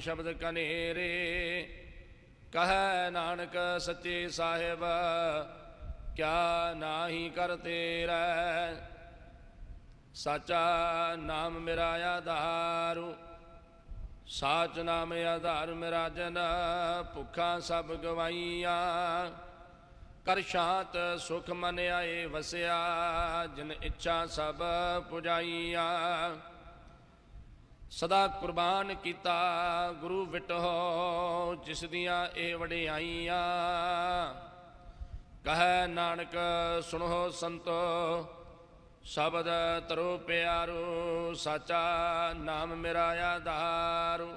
ਸ਼ਬਦ ਕਨੇਰੇ। ਕਹੈ ਨਾਨਕ ਸੱਚੇ ਸਾਹਿਬ, ਕਿਆ ਨਾਹੀ ਕਰ ਤੇਰਾ ਸਾਚਾ ਨਾਮ ਮੇਰਾ ਆਧਾਰੂ, ਸਾਚ ਨਾਮ ਆਧਾਰ ਮੇਰਾ ਜਨ, ਭੁੱਖਾ ਸਭ ਗਵਾਈਆਂ। ਕਰ ਸ਼ਾਂਤ ਸੁਖ ਮਨ ਆਏ ਵਸਿਆ, ਜਿਨ ਇੱਛਾ ਸਭ ਪੁਜਾਈਆਂ। ਸਦਾ ਕੁਰਬਾਨ ਕੀਤਾ ਗੁਰੂ ਵਿਟੋ ਜਿਸ ਦੀਆਂ ਇਹ ਵਡਿਆਈਆਂ। ਕਹੈ ਨਾਨਕ, ਸੁਣੋ ਸੰਤੋ, ਸ਼ਬਦ ਤਰੋ ਪਿਆਰੂ, ਸਾਚਾ ਨਾਮ ਮੇਰਾ ਆਧਾਰੂ।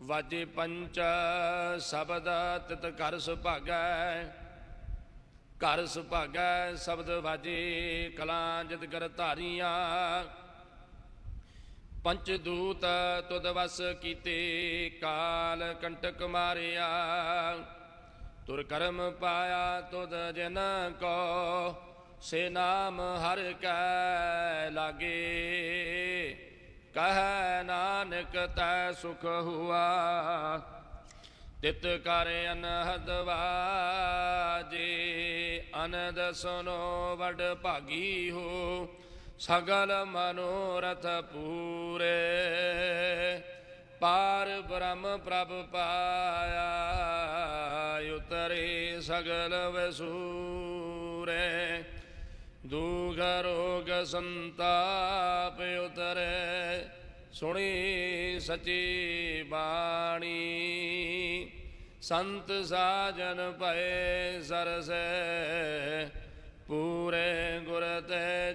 ਵਾਜੇ ਪੰਚ, ਸ਼ਬਦ ਤਿਤ ਘਰ ਸੁਭਾਗੈ ਘਰ ਸੁਭਾਗੈ, ਸ਼ਬਦ ਵਾਜੇ ਕਲਾਂ ਜਿਤ ਕਰ ਧਾਰੀਆਂ। ਪੰਚ ਦੂਤ ਤੁਧ ਵਸ ਕੀਤੇ, ਕਾਲ ਕੰਟਕ ਮਾਰਿਆ। ਤੁਰ ਕਰਮ ਪਾਇਆ ਤੁਧ ਜਨ ਕੋ, ਸੇ ਨਾਮ ਹਰ ਕੈ ਲਾਗੇ। ਕਹੈ ਨਾਨਕ ਤੈ ਸੁਖ ਹੁਆ, ਤਿਤ ਕਰ ਅਨਹਦ ਵਾਜੇ। ਅਨੰਦ ਸੁਨੋ ਵਡ ਭਾਗੀ ਹੋ ਸਗਲ ਮਨੋਰਥ ਪੂਰੇ। ਪਾਰ ਬ੍ਰਹਮ ਪ੍ਰਭ ਪਾਇਆ ਉਤਰੇ ਸਗਲ ਵਸੂਰੇ। ਦੁਖ ਰੋਗ ਸੰਤਾਪ ਉਤਰੇ। ਸੁਣੀ ਸਚੀ ਬਾਣੀ। ਸੰਤ ਸਾਜਨ ਭਏ ਸਰਸੇ। ਪੂਰੇ ਗੁਰ ਤੇ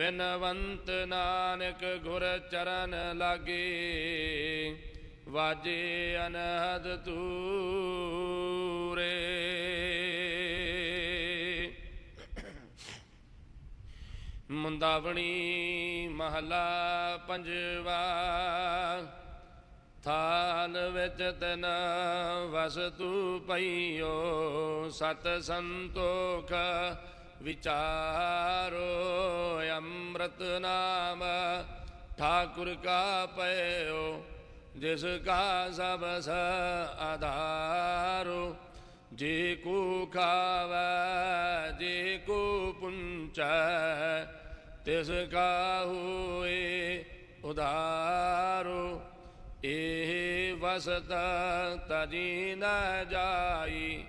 ਬਿਨਵੰਤ ਨਾਨਕ ਗੁਰ ਚਰਨ ਲਾਗੇ, ਵਾਜੇ ਅਨਹਦ ਤੂਰੇ। ਮੁੰਦਾਵਣੀ ਮਹਲਾ ਪੰਜਵਾ ਥਾਲ ਵਿੱਚ ਤਨ ਵਸ ਵਸਤੂ ਪਈਓ ਸਤ ਸੰਤੋਖ ਵਿਚਾਰੋ ਅੰਮ੍ਰਿਤ ਨਾਮ ਠਾਕੁਰ ਕਾ ਪਇਓ ਜਿਸ ਕਾ ਸਭ ਸ ਆਧਾਰੋ। ਜੇ ਕੋ ਖਾਵੈ, ਜੇ ਕੋ ਪੁੰਚੈ, ਤਿਸ ਕਾ ਹੋਏ ਉਧਾਰੋ। ਇਹ ਵਸਤ ਤਜੀ ਨ ਜਾਈ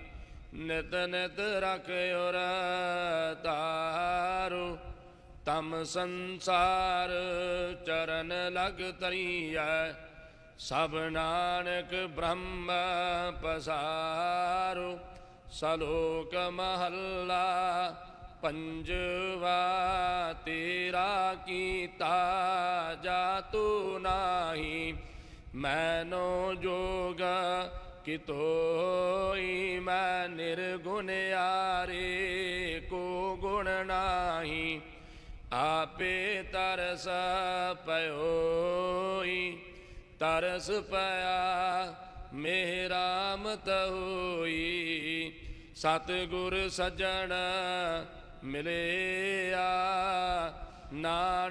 ਨਿਤ ਨਿਤ ਰਖਿਓ ਤਾਰੂ ਤਮ ਸੰਸਾਰ ਚਰਨ ਲਗ ਤਰੀਐ। ਸਭ ਨਾਨਕ ਬ੍ਰਹਮ ਪਸਾਰੂ, ਸਲੋਕ ਮਹੱਲਾ ਪੰਜਵਾ ਤੇਰਾ ਕੀਤਾ ਜਾ ਜਾਤੂ ਨਾਹੀ। ਮੈਨੋ ਜੋਗ ਕਿਤੋਈ ਮੈਂ ਨਿਰਗੁਣ ਆਰੇ ਕੋ ਗੁਣ ਨਾਹੀ, ਆਪੇ ਤਰਸ ਪਇਓਈ ਤਰਸ ਪਿਆ ਮੇਰਾ ਮਤ ਹੋਈ ਸਤ ਗੁਰ ਸਜਣ ਮਿਲਿਆ ਨਾ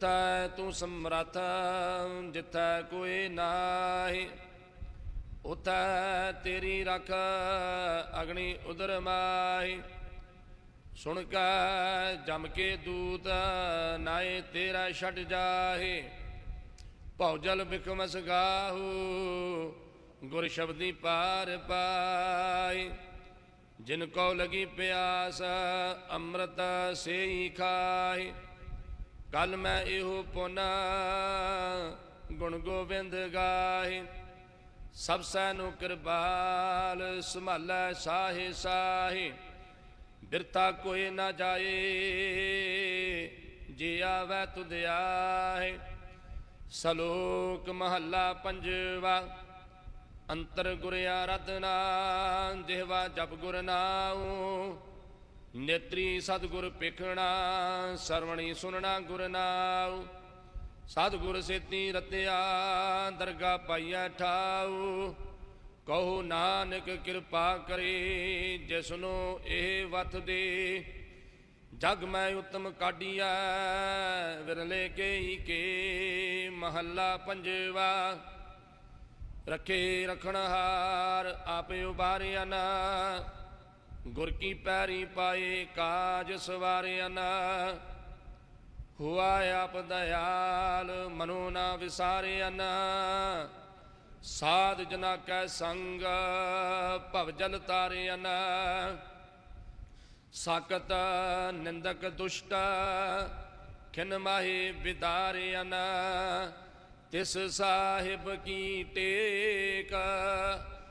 ਜਿੱਥੈ ਤੂੰ ਸਮਰੱਥ ਜਿੱਥੈ ਕੋਈ ਨਾਹੀ। ਉਥੈ ਤੇਰੀ ਰਖ ਅਗਣੀ ਉਦਰ ਮਾਹੀ। ਸੁਣ ਕੈ ਜਮ ਕੇ ਦੂਤ ਨਾਏ ਤੇਰਾ ਛੱਡ ਜਾਹੇ। ਭੌਜਲ ਬਿਕਮਸ ਗਾਹੂ, ਗੁਰ ਸ਼ਬਦੀ ਪਾਰ ਪਾਈ ਜਿਨ ਕੋ ਲਗੀ ਪਿਆਸ, ਅੰਮ੍ਰਿਤ ਸੇਈ ਖਾਏ ਕੱਲ ਮੈਂ ਇਹੋ ਪੁਨਾ, ਗੁਣ ਗੋਬਿੰਦ ਗਾਏ ਸਭ ਸੈ ਨੂੰ ਕਿਰਪਾਲ ਸੰਭਾਲੈ ਸਾਹੇ ਸਾਹੇ ਬਿਰਤਾ ਕੋਈ ਨਾ ਜਾਏ, ਜੇ ਆਵੈ ਤੁਧ ਆਏ ਸਲੋਕ ਮਹੱਲਾ ਪੰਜਵਾ, ਅੰਤਰ ਗੁਰਿਆ ਰਤਨਾ, ਜਿਹਵਾ ਜਪ ਗੁਰ ਨਾਉ ਨੇਤਰੀ ਸਤਿਗੁਰ ਪਿਖਣਾ, ਸਰਵਣੀ ਸੁਨਣਾ ਗੁਰ ਨਾਉ। ਸਤਿਗੁਰ ਸੇਤੀ ਰਤਿਆ, ਦਰਗਾ ਪਾਈਐ ਠਾਉ। ਕਹੋ ਨਾਨਕ ਕਿਰਪਾ ਕਰੇ ਜਿਸ ਨੂੰ ਇਹ ਵਤ ਦੇ। ਜਗ ਮੈਂ ਉਤਮ ਕਾਢੀਐ, ਵਿਰਲੇ ਕੇ ਕੇ, ਮਹੱਲਾ ਪੰਜਵਾ। ਰਖੇ ਰਖਣ ਹਾਰ, ਆਪੇ ਉਬਾਰਿਆ ਨਾ। ਗੁਰ ਕੀ ਪੈਰੀ ਪਾਏ ਕਾਜ ਸਵਾਰਿਆ ਨਾ। ਹੁਆ ਆਪ ਦਇਆਲ, ਮਨੋ ਨਾ ਵਿਸਾਰਿਆ ਨਾ। ਸਾਧ ਜਨਾ ਕੈ ਸੰਗ, ਭਵ ਜਲ ਤਾਰਿਆ ਨਾ। ਸਾਕਤ ਨਿੰਦਕ ਦੁਸ਼ਟ, ਖਿਨ ਮਾਹੇ ਵਿਦਾਰਿਆ ਨਾ। ਤਿਸ ਸਾਹਿਬ ਕੀ ਟੇਕ